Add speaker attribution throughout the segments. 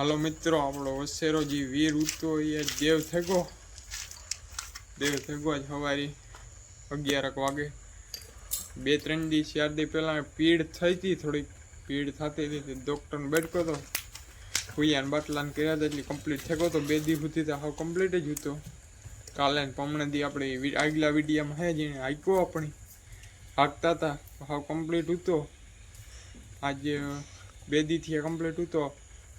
Speaker 1: હાલો મિત્રો, આપણો વસેરો જે વીર ઉઠતો એ દેવ થેગો દેવ થેગો આજ સવારી અગિયારક વાગે. બે ત્રણ દી ચાર દી પહેલાં પીડ થઈ હતી થોડીક પીડ થતી હતી ડૉક્ટરને બેઠકો હતો હુયાને બાટલાને કર્યા હતા એટલે કમ્પ્લીટ થેગો તો બે દી સુધી તો, હાવ કમ્પ્લીટ જ હતો. કાલે પમણે દી આપણે આગલા વિડીયામાં હે જેને હાઈકો આપણી. હાંકતા હતા હાવ કમ્પ્લીટ હતો. આજે બે દીથી કમ્પ્લીટ હતો.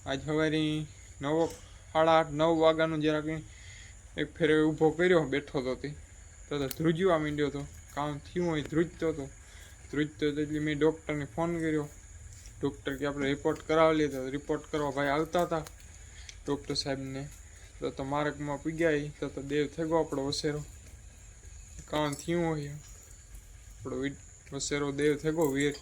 Speaker 1: આજ સવારે નવો સાડા આઠ, નવ વાગ્યાનું જરાક એક ફેરે ઊભો કર્યો, બેઠો તો તે. તો ધ્રુજવા માંડ્યો હતો કામ થયું હોય, ધ્રુજતો હતો ધ્રુજતો હતો એટલે મેં ડૉક્ટરને ફોન કર્યો. ડૉક્ટર કે આપણે રિપોર્ટ કરાવી લીધો. રિપોર્ટ કરવા ભાઈ આવતા હતા. ડૉક્ટર સાહેબને તો તો માર્ગમાં પીગ્યા. તો તો દેવ થઈ ગયો આપણો વસેરો. કામ થયું હોય. આપણો વસેરો દેવ થઈ ગયો વીર.